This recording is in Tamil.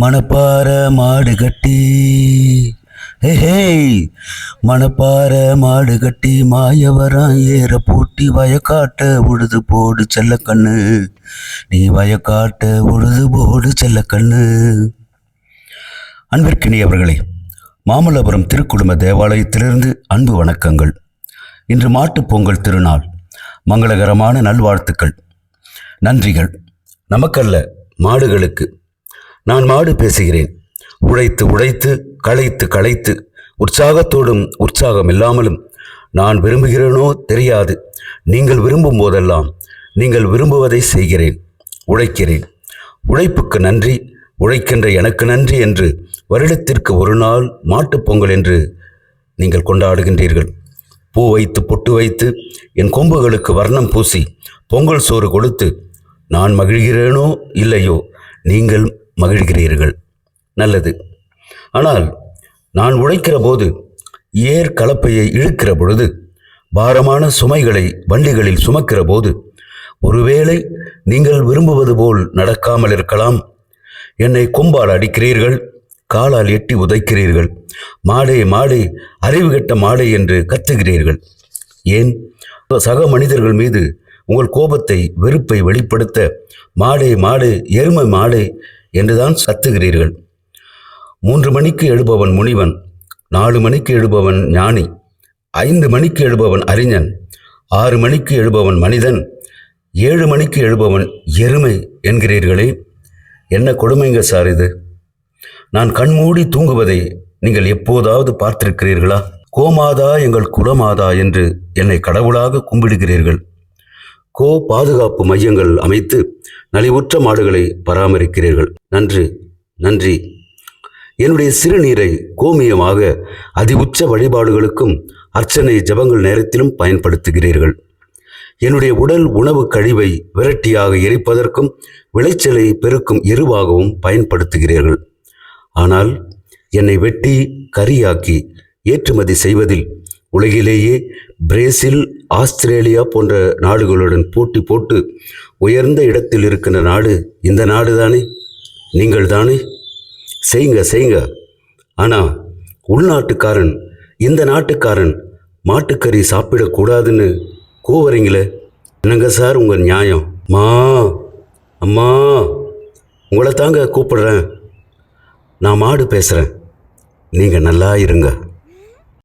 மணப்பார மாடு கட்டி. ஹே ஹேய் மணப்பாற மாடு கட்டி மாயவரம் ஏற பூட்டி வயக்காட்ட உழுது போடு செல்லக்கண்ணு. நீ வயக்காட்ட உழுது போடு செல்லக்கண்ணு. அன்பிற்கினியவர்களே மாமல்லபுரம் திருக்குடும்ப தேவாலயத்திலிருந்து அன்பு வணக்கங்கள். இன்று மாட்டுப் பொங்கல் திருநாள். மங்களகரமான நல்வாழ்த்துக்கள். நன்றிகள். நமக்கல்ல மாடுகளுக்கு. நான் மாடு பேசுகிறேன். உழைத்து உழைத்து களைத்து களைத்து உற்சாகத்தோடும் உற்சாகம் இல்லாமலும் நான் விரும்புகிறேனோ தெரியாது. நீங்கள் விரும்பும் போதெல்லாம் நீங்கள் விரும்புவதை செய்கிறேன் உழைக்கிறேன். உழைப்புக்கு நன்றி உழைக்கின்ற எனக்கு நன்றி என்று வருடத்திற்கு ஒரு நாள் மாட்டுப் பொங்கல் என்று நீங்கள் கொண்டாடுகின்றீர்கள். பூ வைத்து பொட்டு வைத்து என் கொம்புகளுக்கு வர்ணம் பூசி பொங்கல் சோறு கொடுத்து நான் மகிழ்கிறேனோ இல்லையோ நீங்கள் மகிழ்கிறீர்கள். நல்லது. ஆனால் நான் உழைக்கிற போது ஏர் கலப்பையை இழுக்கிற பொழுது பாரமான சுமைகளை வண்டிகளில் சுமக்கிற போது ஒருவேளை நீங்கள் விரும்புவது போல் நடக்காமல் இருக்கலாம். என்னை கொம்பால் அடிக்கிறீர்கள் காலால் எட்டி உதைக்கிறீர்கள் மாடே மாடே அறிவு கெட்ட மாடே என்று கத்துகிறீர்கள். ஏன்? சக மனிதர்கள் மீது உங்கள் கோபத்தை வெறுப்பை வெளிப்படுத்த மாடே மாடு எருமை மாடு என்றுதான் சத்துகிறீர்கள். மூன்று மணிக்கு எழுபவன் முனிவன் நாலு மணிக்கு எழுபவன் ஞானி ஐந்து மணிக்கு எழுபவன் அறிஞன் ஆறு மணிக்கு எழுபவன் மனிதன் ஏழு மணிக்கு எழுபவன் எருமை என்கிறீர்களே. என்ன கொடுமைங்க சார் இது? நான் கண்மூடி தூங்குவதை நீங்கள் எப்போதாவது பார்த்திருக்கிறீர்களா? கோமாதா எங்கள் குலமாதா என்று என்னை கடவுளாக கும்பிடுகிறீர்கள். கோ பாதுகாப்பு மையங்கள் அமைத்து நலிவுற்ற மாடுகளை பராமரிக்கிறீர்கள். நன்றி நன்றி. என்னுடைய சிறுநீரை கோமியமாக அதி உச்ச வழிபாடுகளுக்கும் அர்ச்சனை ஜபங்கள் நேரத்திலும் பயன்படுத்துகிறீர்கள். என்னுடைய உடல் உணவு கழிவை விரட்டியாக எரிப்பதற்கும் விளைச்சலை பெருக்கும் எருவாகவும் பயன்படுத்துகிறீர்கள். ஆனால் என்னை வெட்டி கரியாக்கி ஏற்றுமதி செய்வதில் உலகிலேயே பிரேசில் ஆஸ்திரேலியா போன்ற நாடுகளுடன் போட்டி போட்டு உயர்ந்த இடத்தில் இருக்கின்ற நாடு இந்த நாடு தானே நீங்கள் தானே செய்யுங்க செய்யுங்க ஆனால் உள்நாட்டுக்காரன் இந்த நாட்டுக்காரன் மாட்டுக்கறி சாப்பிடக்கூடாதுன்னு கூவறீங்களே? என்னங்க சார் உங்கள் நியாயம்? மா அம்மா உங்களை தாங்க கூப்பிடுறேன். நான் மாடு பேசுகிறேன் நீங்கள் நல்லா இருங்க.